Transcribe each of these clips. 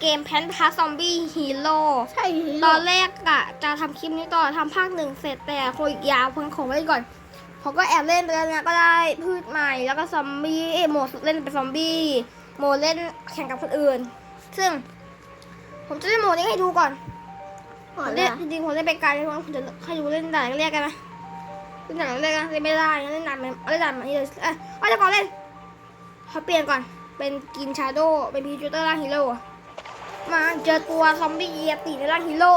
เกมแพนพาซอมบี้ฮีโร่ใช่ตอนแรกอะจะทำคลิปนี้ต่อทำภาคหนึ่งเสร็จแต่โคอีกยาวเพิ่งของไว้ก่อนเขาก็แอบเล่นไปแล้วนะก็ได้พืชใหม่แล้วก็ซอมบี้เอยโหมดเล่นเป็นซอมบี้โหมดเล่นแข่งกับคนอื่น ซึ่ง ผมจะเล่นโหมดนี้ให้ดูก่อนหัวผมเลเล่ยนจริงๆผมเล่นเป็นการที่ว่าผมจะให้ดูเล่นด่านแรกกันนะเล่นด่านแรกกันเล่นไม่ได้เล่นด่านมันเล่นด่านมันนี่เลยเอ้ยว่าจะก่อนเล่นเขาเปลี่ยนก่อนเป็นกินชาโดเป็นพีจูเตอร์ร่างฮีโร่อะ มาเจอตัวซอมบี้เยติในร่างฮีโร่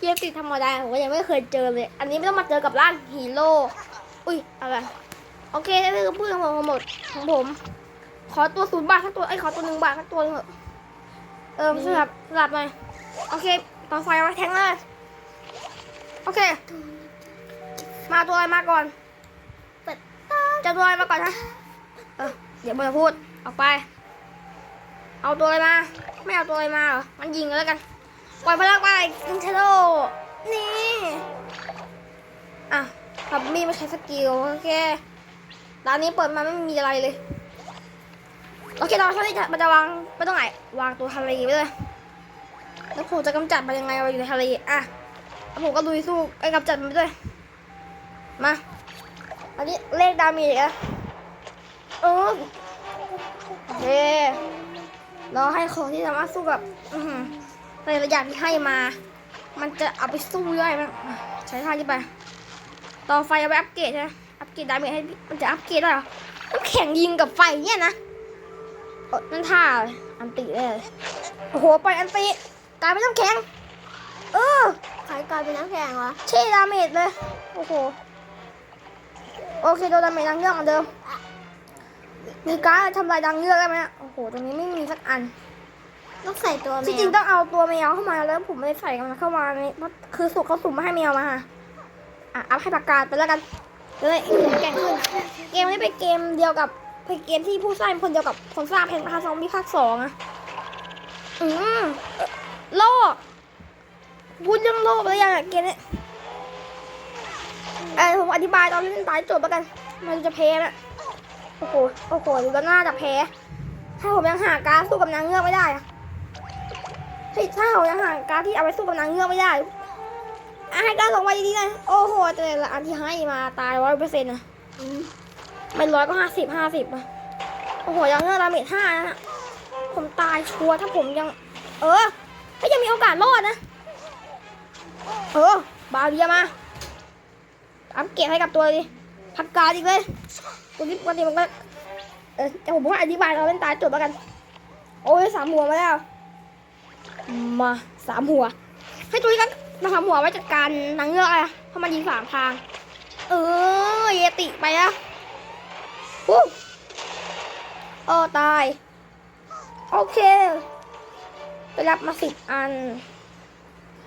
เยติธรรมดาผมก็ยังไม่เคยเจอเลย อันนี้ไม่ต้องมาเจอกับร่างฮีโร่อุ้ยอะไรโอเคนี่คือพูดของผมหมดของผม ขอตัวศูนย์บาทสักตัวไอ้ยขอตัวหนึ่งบาทสักตัวหนึงเถอะเออสลับสลับหน่อยโอเคต่อไฟมาแทงเลยโอเค มาตัวอะไรมาก่อนเปิดตาจะตัวอะไรมาก่อนนะเออเดี๋ยวบอพูดออกไป เอาตัวอะไรมา ไม่เอาตัวอะไรมาเหรอมันยิงแล้วกันปล่อยพลังไปอินเทโรนี่อะขับมีมาใช้สกิลโอเคร้านนี้เปิดมาไม่มีอะไรเลยโอเคเราเท่านี้จะมันจะวางไม่ต้องไหนวางตัวทะเลไปเลยแล้วผมจะกำจัดมันยังไงเราอยู่ในทะเลอะแล้วผมก็ลุยสู้ไอ้กำจัดมันไปด้วยมาอันนี้เลขดาเมจอะเออโอเค เราให้ของที่สามารถสู้กับอือหือในระยะที่ให้มา มันจะเอาไปสู้ได้ไหมอะใช้ท่าที่ไป ต่อไฟเอาไปอัปเกรดใช่ไหมอัปเกรดดาเมจให้พี่มันจะอัปเกรดได้เหรอน้ำแข็งยิงกับไฟเนี่ยนะเออนั่นท่าเลยอันติเลยโอ้โหปล่อยอันติกลายเป็นน้ำแข็ง เออใครกลายเป็นน้ำแข็งวะเช่ดาเมจเลย โอ้โห โอเคโดนดาเมจดังเงือกเหมือนเดิมมีการดทำลายดังเงือกได้ไหมโอ้โหตรงนี้ไม่มีสักอันต้องใส่ตัวแมที่วจริงต้องเอาตัวแมวเข้ามาแล้วผมไม่ได้ใส่มันเข้ามาในเพราะคือสุกเขาสุ่มมาให้แมวมาอะอัพให้ประกาศไปแล้วกันเลยแก่งขึ้น เกมนี้เป็นเกมเดียวกับเป็นเกมที่ผู้สร้างเป็นคนเดียวกับคนสร้างเพนพาซอมบี้ภาคสองอะอืมเอ่อโลกพูดเรื่องโลกไปแล้วยังอะเกมนี้เออผมอธิบายตอนเล่นตายจบแล้วกัน มันจะแพ้นะโอ้โหโอ้โหดูแล้วน่าจะแพ้ ถ้าผมยังหาการสู้กับนางเงือกไม่ได้อะเฮ้ยถ้าผมยังหาการที่เอาไปสู้กับนางเงือกไม่ได้อให้การดสองใบดีๆเลยโอ้โหแต่ละอันที่ให้มาตายร้อยเปอร์เซ็นต์นะไม่ร้อยก็ห้าสิบห้าสิบอะโอ้โหยังเงือกดาเมจห้านะผมตายชัวร์ถ้าผมยัง เออถ้ายังมีโอกาสรอดนะ เออบาเรียมาอัปเกรดให้กับตัวดิพักการอีกเลยตัวนี้ปกติมันก็ เออแต่ผมว่าอธิบายเราเล่นตายจบแล้วกัน โอ้ยสามหัวมาแล้ว มาสามหัว ให้ตัวนี้กันมาสามหัวไว้จัดการนางเงือกอะเพราะมันยิงสามทาง เออเยติไปอะอู้เออตาย โอเค ไปรับมาสิบอัน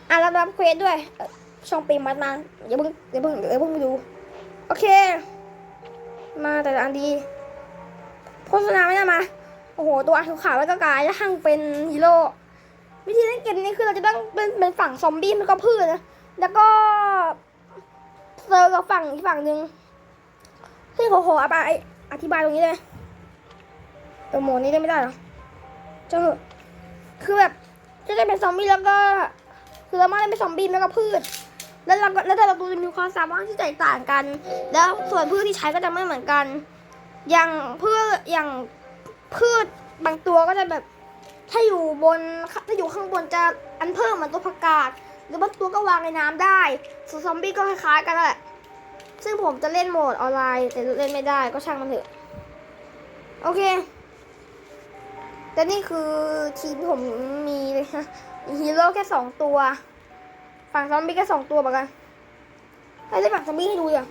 อะรับรับเควสด้วยเอ่อช่องปีมัดมาอย่าเพิ่งอย่าเพิ่งอย่าเพิ่งไปดู โอเค มาแต่ละอันดี โฆษณาไม่ได้มา โอ้โห ตัวอันขาวแล้วก็กลายร่างเป็นฮีโร่ วิธีเล่นเกมนี้คือเราจะต้องเป็นเป็นฝั่งซอมบี้แล้วก็พืชนะ แล้วก็เซอร์กับฝั่งอีกฝั่งหนึ่งที่โหโหอธิบายอธิบายตรงนี้เลยเออโหมดนี้ได้ไม่ได้เหรอจะคือแบบจะได้เป็นซอมบี้แล้วก็ คือเราไม่ได้เป็นซอมบี้แล้วก็พืช แล้วเราก็แล้วแต่ละตัวจะมีความสามารถที่แตกต่างกัน แล้วส่วนพืชที่ใช้ก็จะไม่เหมือนกัน อย่างพืชอย่างพืชบางตัวก็จะแบบ ถ้าอยู่บนถ้าอยู่ข้างบนจะอันเพิ่มเหมือนตัวผักกาดหรือบางตัวก็วางในน้ำได้ส่วนซอมบี้ก็คล้ายๆกันแหละซึ่งผมจะเล่นโหมดออนไลน์ แต่เล่นไม่ได้ก็ช่างมันเถอะ โอเคแต่นี่คือทีมผมมีเลยฮีโร่แค่สองตัว ฝั่งซอมบี้แค่สองตัวเหมือนกันให้เล่นฝั่งซอมบี้ให้ดูอย่าง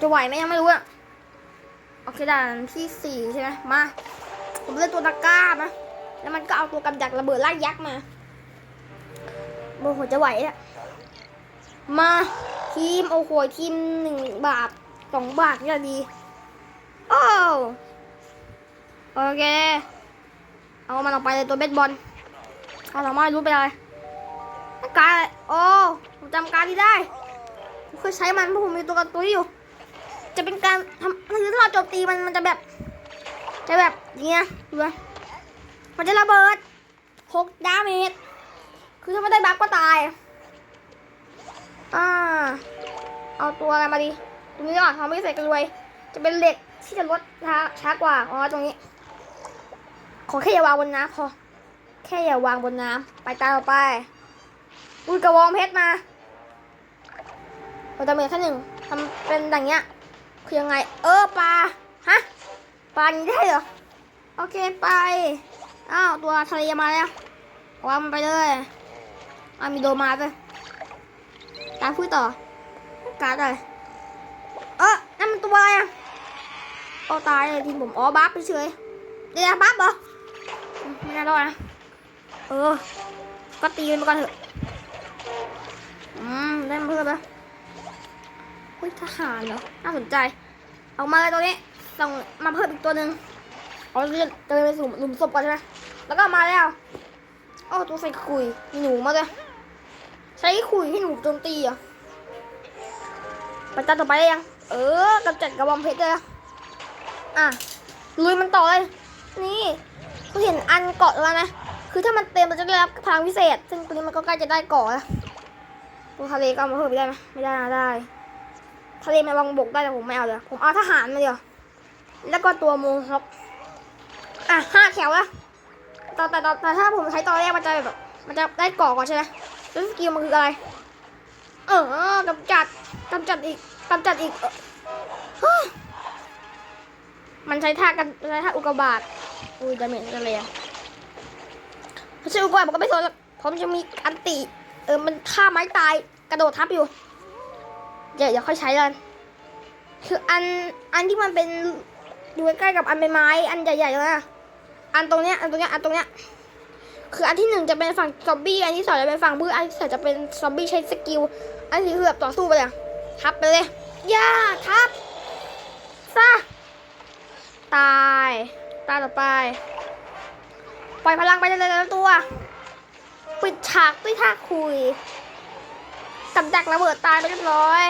จะไหวไหมยังไม่รู้อะ โอเคด่านที่สี่ใช่ไหมมา ผมเล่นตัวตะกร้ามา แล้วมันก็เอาตัวกำจัดระเบิดไล่ยักษ์มาโอ้โหจะไหวอะมาทีมโอ้โหทีมหนึ่งบาทสองบาทนี่ดี โอ้โอเค เอามันออกไปเลยตัวเบสบอลเอาสามารถรู้ไปเลยการโอ้ผมจำการที่ได้ผมเคยใช้มันเพราะผมมีตัวการ์ตูนอยู่ จะเป็นการทำคือถ้าเราโจมตีมันมันจะแบบ จะแบบอย่างเงี้ยดูนะมันจะระเบิดหกดาเมจคือถ้าไม่ได้บัฟก็ตายอ่าเอาตัวอะไรมาดีตรงนี้ก่อนทำไม่เสร็จกันรวย จะเป็นเหล็กที่จะลดช้าช้ากว่าอ๋อตรงนี้ ขอแค่อย่าวางบนน้ำพอแค่อย่าวางบนน้ำไปตามเราไปอุ้ยกระวองเพชรมาเราจะเมีแค่หนึ่งทำเป็นอย่างเงี้ย คือยังไง เออปลาฮะปลาอย่างนี้ได้เหรอ โอเคไป อ้าวตัวทะเลมาแล้ววางมันไปเลยอ้ามีโดมาด้วยตามพูดต่อการ์ดอะไรเออนั่นมันตัวอะไรอะโอ้ตายเลยทีผมอ๋อบัฟเฉยเดี๋ยวบัฟเหรอไม่น่ารอดนะเออ ก็ตีมันไปก่อนเถอะ อืม ได้มาเพิ่มแล้ว เฮ้ยทหารเหรอ น่าสนใจ เอามาเลยตัวนี้ ส่งมาเพิ่มอีกตัวหนึ่งเอาจะจะไปสุ่หลุมศพก่อนใช่ไหมแล้วก็มาแล้วโอ้ตัวใส่ขุย มีหนูมาด้วย ใช้ขุยให้หนูโจมตีอะไปตัดต่อไปได้ยัง เออกำจัดกระบองเพชรเลยอะอะ ลุยมันต่อเลย นี่กูเห็นอันเกาะแล้วนะ คือถ้ามันเต็มมันจะได้รับพลังพิเศษ ซึ่งตัวนี้มันก็ใกล้จะได้เกาะแล้วตัวทะเลก็เอามาเพิ่มไปได้ไหมไม่ได้นะได้ ทะเลมันวางบกได้แต่ผมไม่เอาเลยผมเอาทหารมาเดียวแล้วก็ตัวโมฮอคอะห้าแถวละแต่แต่แต่แต่ถ้าผมใช้ตอนแรกมันจะแบบมันจะได้เกาะก่อนใช่ไหมแล้วสกิลมันคืออะไร เออกำจัดกำจัดอีกกำจัดอีกออมันใช้ท่ากันใช้ท่าอุกกาบาตอุ้ยดาเมจกันเลยอะใช้อุกกาบาตมันก็ไม่สนหรอกเพราะมันจะมีอันติ เออมันฆ่าไม้ตายกระโดดทับอยู่ เดี๋ยวเดี๋ยวค่อยใช้กัน คืออันอันที่มันเป็นอยู่ใกล้ๆกับอันใบไม้ อันใหญ่ๆเลยนะอันตรงเนี้ยอันตรงเนี้ยอันตรงเนี้ยคืออันที่หนึ่งจะเป็นฝั่งซอมบี้อันที่สองจะเป็นฝั่งมืออันที่สามจะเป็นซอมบี้ใช้สกิลอันที่คือแบบต่อสู้ไปเลยทับไปเลยย่าทับซะตายตายต่อไป ปล่อยพลังไปเลยเลยตัว ปิดฉากด้วยท่าคุย กับดักระเบิดตายไปเรียบร้อย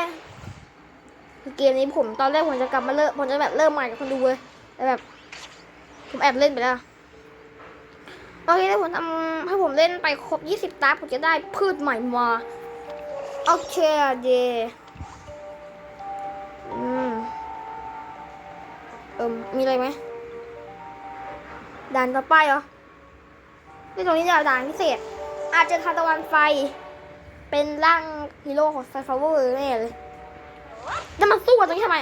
คือเกมนี้ผมตอนแรกผมจะกลับมาเริ่มผมจะแบบเริ่มใหม่กับคนดูเลยแต่แบบ ผมแอบเล่นไปแล้วโอเคถ้าผมทำถ้าผมเล่นไปครบ20ตาผมจะได้พืชใหม่มา โอเคเดอืมเอิมมีอะไรไหมด่านต่อไปเหรอที่ตรงนี้จะด่านพิเศษ อาจจะทานตะวันไฟ เป็นร่างฮีโร่ของไฟฟาวเวอร์แน่เลยแล้วมันสู้กันตรงนี้ทำไม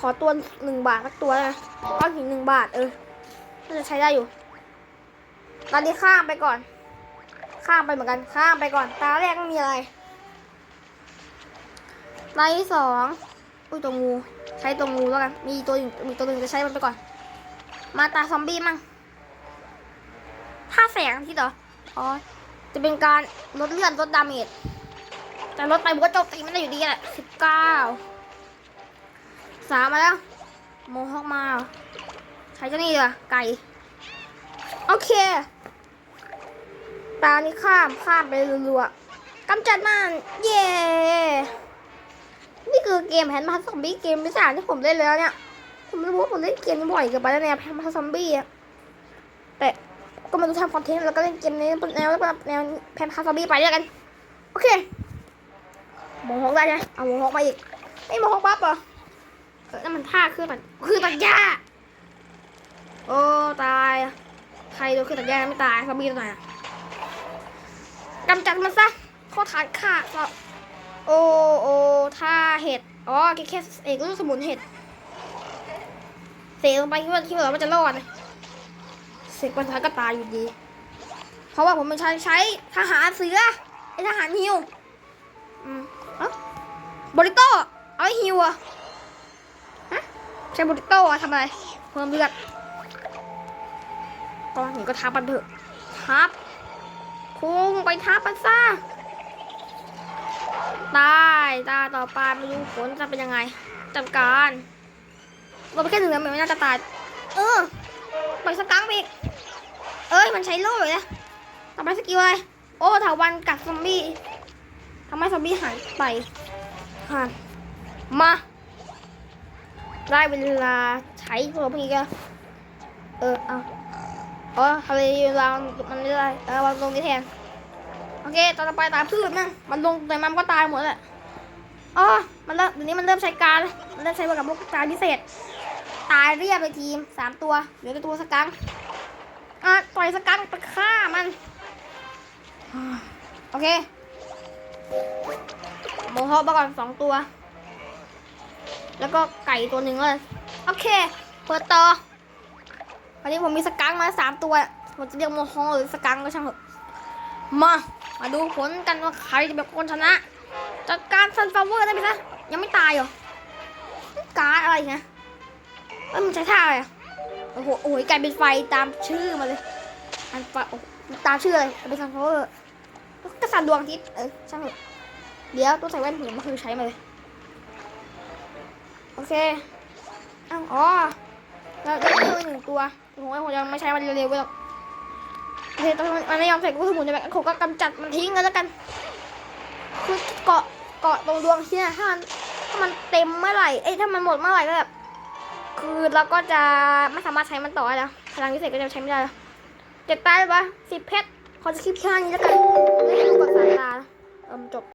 ขอตัวหนึ่งบาทสักตัวได้ไหมก้อนหินหนึ่งบาทเออน่าจะใช้ได้อยู่ ตอนนี้ข้ามไปก่อน ข้ามไปเหมือนกัน ข้ามไปก่อน ตาแรกไม่มีอะไรตาที่สอง อุ้ยตัวงู ใช้ตัวงูแล้วกัน มีตัวมีตัวหนึ่งจะใช้มันไปก่อน มาตาซอมบี้มั่งถ้าแสงที่เหรอ อ๋อ จะเป็นการลดเลือดลดดาเมจแต่ลดไปมันก็โจมตีไม่ได้อยู่ดีแหละสิบเก้าสามมาแล้ว โมฮอกมา ใช้เจ้านี่ดีกว่าไก่ โอเคตานี้ข้ามข้ามไปรัวๆกำจัดมัน เย้นี่คือเกมแพนพัสซอมบี้เกมพิเศษที่ผมเล่นแล้วเนี่ย ผมไม่รู้ว่าผมเล่นเกมนี้บ่อยเกินไปแล้วเนี่ยแพนพัสซอมบี้อะ ก็มาดูทำคอนเทนต์แล้วก็เล่นเกมนี้แนวแนวแพนพัสซอมบี้ไปด้วยกัน โอเคโมฮอกได้ไหมเอาโมฮอกมาอีกไม่โมฮอกปั๊บเหรอเออนั่นมันท่าเครื่องตัดคือตัดหญ้าโอ้ตายใครโดนคือตัดหญ้าไม่ตายซอมบี้ตัวไหนกำจัดมันซะข้อฐานขาดแล้โอโอท่าเห็ดอ๋อแค่แค่เอกลูกสมุนเห็ดเสกลงไปคิดว่าคิดว่ามันจะรอดนะ เสกวันท้ายก็ตายอยู่ดี เพราะว่าผมเป็นใช้ใช้ทหารเสือไอทหารฮิวอืมเอ้าบริโต้เอาไว้ฮิวอะฮะใช้บริโต้อะทำอะไรเพิ่มเลือดตอนนี้ก็ทับมันเถอะทับพุ่งไปทับมันซะตายตาต่อไปไม่รู้ผลจะเป็นยังไงจัดการเราไปแค่หนึ่งแล้วมันไม่น่าจะตาย เออ ไปสกังค์ไปอีก อ้ยมันใช้โล่อยู่นะต่อไปสกิลอะไร โอ้ถาวันกัดซอมบี้ทำให้ซอมบี้หายไปค่ะมา ได้เวลาใช้ตัวพวกนี้ก็เออเอาอ๋อทะเลามันไม่ได้เออวางตรงนี้แทน โอเค ต่อไปตามพืชนะมันลงแต่มันก็ตายหมดแหละอ๋อ มันเริ่มเดี๋ยวนี้มันเริ่มใช้การมันเริ่มใช้กับพวกการพิเศษ ตายเรียบเลยทีมสามตัวเหลือแต่ตัวสกัง อะปล่อยสกังค์ไปฆ่ามัน โอเคโมฮอปก่อนสองตัว แล้วก็ไก่ตัวหนึ่งเลยโอเค เปิดต่อวันนี้ผมมีสกังค์มาสามตัว ผมจะเรียกโมฮอหรือสกังค์ก็ช่างเถอะ มา มาดูผลกันว่าใครจะเป็นคนชนะ จัดการซันฟลาวเวอร์ได้ไหมคะยังไม่ตายเหรอ การ์ดอะไรเงี้ยเอ้ยมันใช้ท่าอะไรอะ โอ้โหโอ้ยกลายเป็นไฟตามชื่อมาเลยอันไฟตามชื่อเลยเป็นซันฟลาวเวอร์ก็สันดวงอาทิตย์เออช่างเถอะเดี๋ยวต้องใส่แว่นผมมาคือใช้มาเลย โอเคอ้าวอ๋อเราได้เพิ่มอีกหนึ่งตัวผมว่าผมยังไม่ใช้มันเร็วๆไปหรอกโอเคตอนมันไม่ยอมใส่กู้สมุนใช่ไหมผมก็กำจัดมันทิ้งกันแล้วกันคือเกาะเกาะตรงดวงที่นี่ถ้ามันถ้ามันเต็มเมื่อไหร่เอ้ยถ้ามันหมดเมื่อไหร่ก็แบบ คือเราก็จะไม่สามารถใช้มันต่อได้แล้ว พลังพิเศษก็จะใช้ไม่ได้แล้วเจ็ดตายปะสิบเพชรขอจะคลิปแค่นี้แล้วกันไม่ให้ดูกับสายตาเออจบ